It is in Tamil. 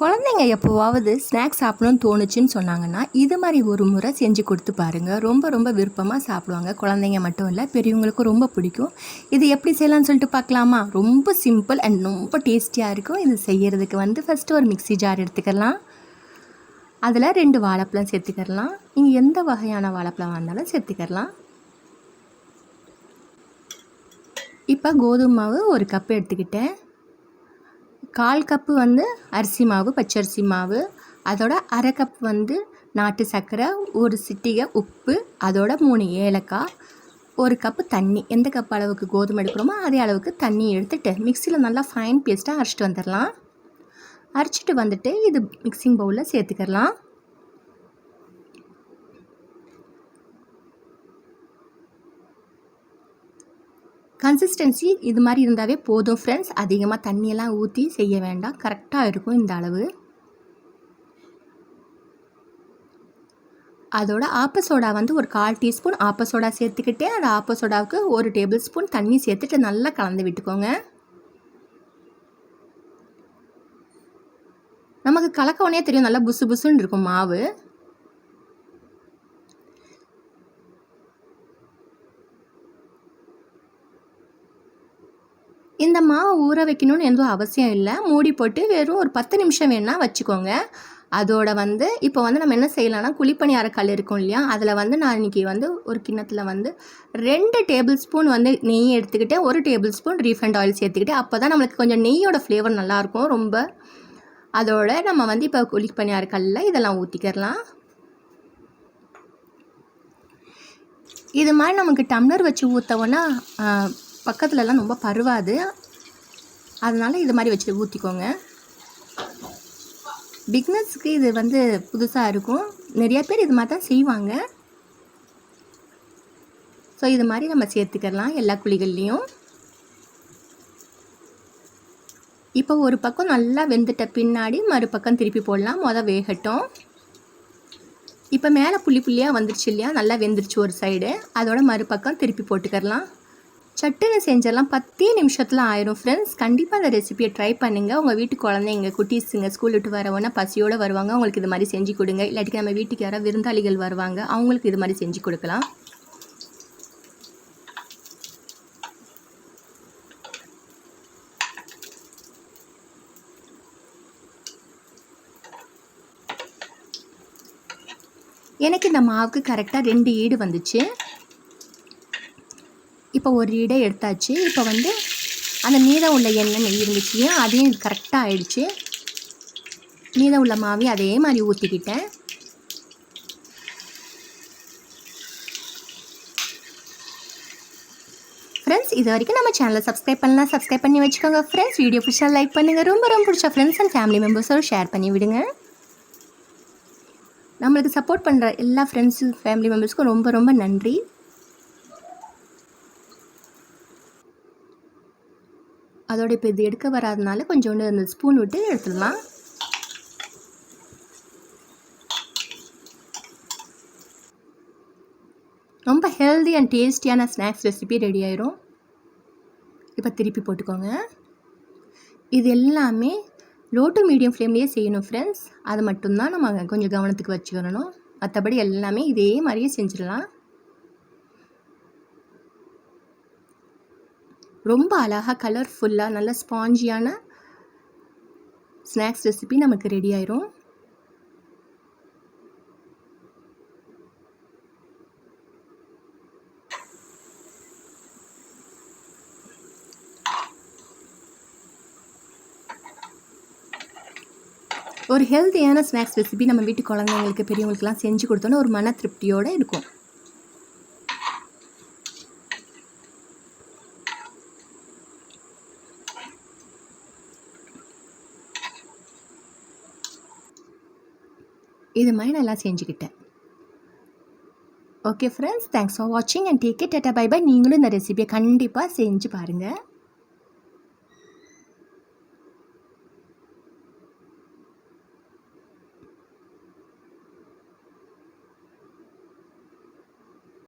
குழந்தைங்க எப்போவாவது ஸ்நாக்ஸ் சாப்பிடணும்னு தோணுச்சுன்னு சொன்னாங்கன்னா இது மாதிரி ஒரு முறை செஞ்சு கொடுத்து பாருங்கள் ரொம்ப ரொம்ப விருப்பமாக சாப்பிடுவாங்க. குழந்தைங்க மட்டும் இல்லை பெரியவங்களுக்கும் ரொம்ப பிடிக்கும். இது எப்படி செய்யலாம்னு சொல்லிட்டு பார்க்கலாமா? ரொம்ப சிம்பிள் அண்ட் ரொம்ப டேஸ்டியாக இருக்கும். இது செய்கிறதுக்கு வந்து ஃபஸ்ட்டு ஒரு மிக்ஸி ஜார் எடுத்துக்கலாம். அதில் ரெண்டு வாழைப்பழம் சேர்த்துக்கலாம். நீங்கள் எந்த வகையான வாழைப்பழம் இருந்தாலும் சேர்த்துக்கலாம். இப்போ கோதுமை மாவு ஒரு கப் எடுத்துக்கிட்டேன். கால் கப்பு வந்து அரிசி மாவு பச்சரிசி மாவு. அதோட அரை கப் வந்து நாட்டு சர்க்கரை ஒரு சிட்டிகை உப்பு அதோட மூணு ஏலக்காய் ஒரு கப்பு தண்ணி. எந்த கப் அளவுக்கு கோதுமை எடுக்கிறோமோ அதே அளவுக்கு தண்ணி எடுத்துட்டு மிக்சியில் நல்லா ஃபைன் பேஸ்ட்டாக அரைச்சிட்டு வந்துடலாம். அரைச்சிட்டு வந்துட்டு இது மிக்சிங் பவுலில் சேர்த்துக்கலாம். கன்சிஸ்டன்சி இது மாதிரி இருந்தாவே போதும் ஃப்ரெண்ட்ஸ் அதிகமாக தண்ணியெல்லாம் ஊற்றி செய்ய வேண்டாம். கரெக்டாக இருக்கும் இந்த அளவு. அதோட ஆப்ப சோடா வந்து ஒரு கால் டீஸ்பூன் ஆப்ப சோடா சேர்த்துக்கிட்டே அந்த ஆப்ப சோடாவுக்கு ஒரு டேபிள் ஸ்பூன் தண்ணி சேர்த்துட்டு நல்லா கலந்து விட்டுக்கோங்க. நமக்கு கலக்கவுனே தெரியும் நல்லா புசு புசுன்னு இருக்கும் மாவு. இந்த மாவை ஊற வைக்கணும்னு எதுவும் அவசியம் இல்லை. மூடி போட்டு வெறும் ஒரு பத்து நிமிஷம் வேணால் வச்சுக்கோங்க. அதோட வந்து இப்போ வந்து நம்ம என்ன செய்யலாம்னா குழிப்பணியார கல் இருக்கும் இல்லையா? அதில் வந்து நான் இன்றைக்கி வந்து ஒரு கிண்ணத்தில் வந்து ரெண்டு டேபிள் ஸ்பூன் வந்து நெய் எடுத்துக்கிட்டேன். ஒரு டேபிள் ஸ்பூன் ரீஃபண்ட் ஆயில் சேர்த்துக்கிட்டு அப்போ தான் நம்மளுக்கு கொஞ்சம் நெய்யோட ஃப்ளேவர் நல்லாயிருக்கும். ரொம்ப அதோட நம்ம வந்து இப்போ குழிப்பணியார கல்லில் இதெல்லாம் ஊற்றிக்கிறலாம் இது மாதிரி நமக்கு டம்ளர் வச்சு ஊற்றவோன்னா பக்கத்துலலாம் ரொம்ப பருவாது. அதனால் இது மாதிரி வச்சு ஊற்றிக்கோங்க பிக்னஸ்க்கு இது வந்து புதுசாக இருக்கும். நிறைய பேர் இது மாதிரி தான் செய்வாங்க. ஸோ இது மாதிரி நம்ம சேர்த்துக்கலாம் எல்லா குழிகள்லேயும். இப்போ ஒரு பக்கம் நல்லா வெந்துட்ட பின்னாடி மறுபக்கம் திருப்பி போடலாம். மொதல் வேகட்டும். இப்போ மேலே புள்ளி புள்ளியாக வந்துருச்சு இல்லையா? நல்லா வெந்துருச்சு ஒரு சைடு அதோட மறுபக்கம் திருப்பி போட்டுக்கலாம் சட்டுன்னு செஞ்செல்லாம் பத்தே நிமிஷத்தில் ஆயிரும். ஃப்ரெண்ட்ஸ் கண்டிப்பாக அந்த ரெசிபியை ட்ரை பண்ணுங்கள் உங்கள் வீட்டு குழந்தைங்க குட்டீஸுங்க ஸ்கூல் விட்டு வரவொன்னா பசியோடு வருவாங்க அவங்களுக்கு இது மாதிரி செஞ்சு கொடுங்க. இல்லாட்டி நம்ம வீட்டுக்கு யாராவது விருந்தாளிகள் வருவாங்க அவங்களுக்கு இது மாதிரி செஞ்சு கொடுக்கலாம். எனக்கு இந்த மாவுக்கு கரெக்டாக ரெண்டு ஈடு வந்துச்சு. இப்போ ஒரு இடை எடுத்தாச்சு. இப்போ வந்து அந்த மீதம் உள்ள எண்ணெய் நெய் இருந்துச்சு அதையும் கரெக்டாக ஆயிடுச்சு மீதம் உள்ள மாவையும் அதே மாதிரி ஊற்றிக்கிட்டேன் ஃப்ரெண்ட்ஸ் இது வரைக்கும் நம்ம சேனலை சப்ஸ்கிரைப் பண்ணலாம் சப்ஸ்கிரைப் பண்ணி வச்சுக்கோங்க. ஃப்ரெண்ட்ஸ் வீடியோ பிடிச்சா லைக் பண்ணுங்கள் ரொம்ப ரொம்ப பிடிச்ச ஃப்ரெண்ட்ஸ் அண்ட் ஃபேமிலி மெம்பர்ஸோடு ஷேர் பண்ணி விடுங்க. நம்மளுக்கு சப்போர்ட் பண்ணுற எல்லா ஃப்ரெண்ட்ஸு ஃபேமிலி மெம்பர்ஸ்க்கும் ரொம்ப ரொம்ப நன்றி. அதோட இப்போ இது எடுக்க வராதனால கொஞ்சோண்டு அந்த ஸ்பூன் விட்டு எடுத்துடலாம். ரொம்ப ஹெல்தி அண்ட் டேஸ்டியான ஸ்நாக்ஸ் ரெசிபி ரெடி ஆயிரும். இப்போ திருப்பி போட்டுக்கோங்க. இது எல்லாமே லோ டு மீடியம் ஃப்ளேம்லேயே செய்யணும் ஃப்ரெண்ட்ஸ் அது மட்டும்தான் நம்ம கொஞ்சம் கவனத்துக்கு வச்சுக்கணும். மற்றபடி எல்லாமே இதே மாதிரியே செஞ்சிடலாம். ரொம்ப அழகாக கலர்ஃபுல்லாக நல்ல ஸ்பாஞ்சியான ஸ்நாக்ஸ் ரெசிபி நமக்கு ரெடி ஆயிரும். ஒரு ஹெல்த்தியான ஸ்நாக்ஸ் ரெசிபி நம்ம வீட்டு குழந்தைங்களுக்கு பெரியவங்களுக்குலாம் செஞ்சு கொடுத்தோன்னா ஒரு மன திருப்தியோடு இருக்கும். இது மாதிரி நல்லா செஞ்சுக்கிட்டேன். ஓகே ஃப்ரெண்ட்ஸ் தேங்க்ஸ் ஃபார் வாட்சிங் and take it tata bye bye நீங்களும் இந்த ரெசிபியை கண்டிப்பாக செஞ்சு பாருங்கள்